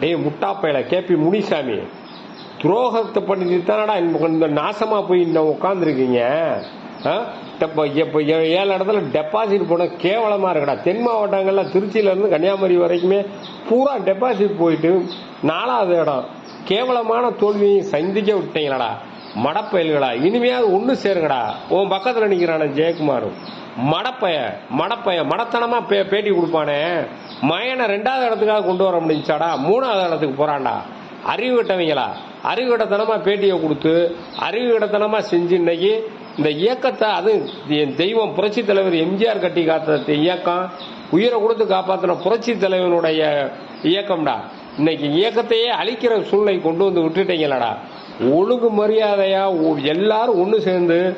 டேய் முட்டாப்பையில கேபி முனிசாமி. துரோகத்தை பண்ணிட்டு தானடா இந்த நாசமா போய் இந்த உட்காந்துருக்கீங்க ஏழு இடத்துல டெபாசிட் போன கேவலமா இருக்குடா. தென் மாவட்டங்கள்ல திருச்சியில இருந்து கன்னியாகுமரி வரைக்குமே பூரா டெபாசிட் போயிட்டு நாலாவது இடம். கேவலமான தோல்வியை சந்திக்க விட்டீங்களடா. மடப்பயல்களா? இனிமையாவது ஒண்ணு சேருங்கடா. உன் பக்கத்துல நிக்கிறான ஜெயக்குமாரும். மடப்பய மடப்பய மடத்தனமா பே- பேட்டி கொடுப்பானே. மயனை ரெண்டாவது இடத்துக்காக கொண்டு வர முடிஞ்சாடா? மூணாவது இடத்துக்கு போறான்டா. அறிவு கட்டவங்களா? அறிவு கட்டத்தனமா பேட்டியை கொடுத்து அறிவு கட்டத்தனமா செஞ்சு இன்னைக்கு இந்த இயக்கத்தை அது என் தெய்வம் புரட்சி தலைவர் எம்ஜிஆர் கட்டி காத்த இயக்கம் உயிரை கொடுத்து காப்பாற்றின புரட்சி தலைவனுடைய இயக்கம்டா. இன்னைக்கு இயக்கத்தையே அழிக்கிற சூழ்நிலை கொண்டு வந்து விட்டுட்டீங்களடா. ஒழுங்கு மரியாதையா எல்லாரும் ஒன்று சேர்ந்து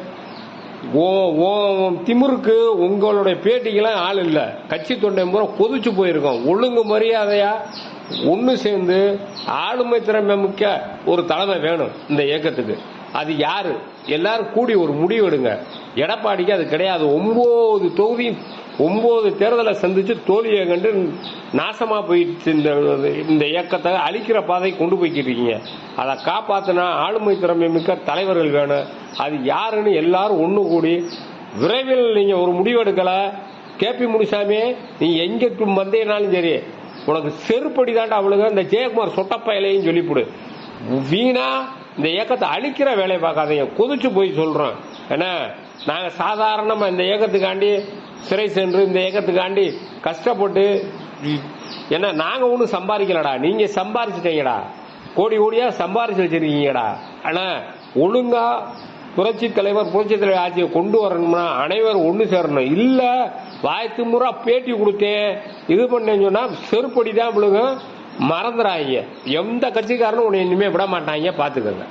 ஓ- ஓ- திமிருக்கு உங்களுடைய பேட்டிக்கெல்லாம் ஆள் இல்லை. கட்சி தொண்டை முறை கொதிச்சு போயிருக்கோம். ஒழுங்கு மரியாதையா ஒன்று சேர்ந்து ஆளுமை திறமை மிக்க ஒரு தலைமை வேணும் இந்த இயக்கத்துக்கு. அது யாரு? எல்லாரும் கூடி ஒரு முடிவு எடுங்க. எடப்பாடிக்கு அது கிடையாது. ஒன்பது தொகுதியும் ஒன்பது தேர்தலை சந்திச்சு தோல்வியை கண்டு நாசமா போயிடுச்சு இந்த இந்த இயக்கத்தை அழிக்கிற பாதை கொண்டு போய்கிட்டு இருக்கீங்க அதை காப்பாத்தினா ஆளுமை திறமை மிக்க தலைவர்கள் வேணும். அது யாருன்னு எல்லாரும் ஒன்று கூடி விரைவில் நீங்க ஒரு முடிவெடுக்கல கேபி முனிசாமி நீ எங்க வந்தேனாலும் சரி உனக்கு செருப்படி தாண்டா அவளுங்க இந்த ஜெயக்குமார் சொட்டப்பயலையும் சொல்லிவிடு. வீணா இந்த இயக்கத்தை அழிக்கிற வேலையை பார்க்காதீங்க. கொதிச்சு போய் சொல்றேன். ஏன்னா நாங்கள் சாதாரணமாக இந்த இயக்கத்துக்காண்டி சிறை சென்று இந்த இயக்கத்துக்காண்டி கஷ்டப்பட்டு ஏன்னா நாங்கள் ஒன்றும் சம்பாதிக்கலடா. நீங்கள் சம்பாரிச்சிட்டீங்கடா. கோடி கோடியாக சம்பாரிச்சு வச்சிருக்கீங்கடா. ஆனால் ஒழுங்கா புரட்சி தலைவர் புரட்சி தலைவர் ஆட்சியை கொண்டு வரணும்னா அனைவரும் ஒன்று சேரணும். இல்லை வாய்த்து முறை பேட்டி கொடுத்தேன் இது பண்ணேன்னு சொன்னால் செருப்படி தான் விழுங்க மறந்துடாங்க எந்த கட்சிக்காரனும் உன்னை இனிமேல் விட மாட்டாங்க பார்த்துக்கோங்க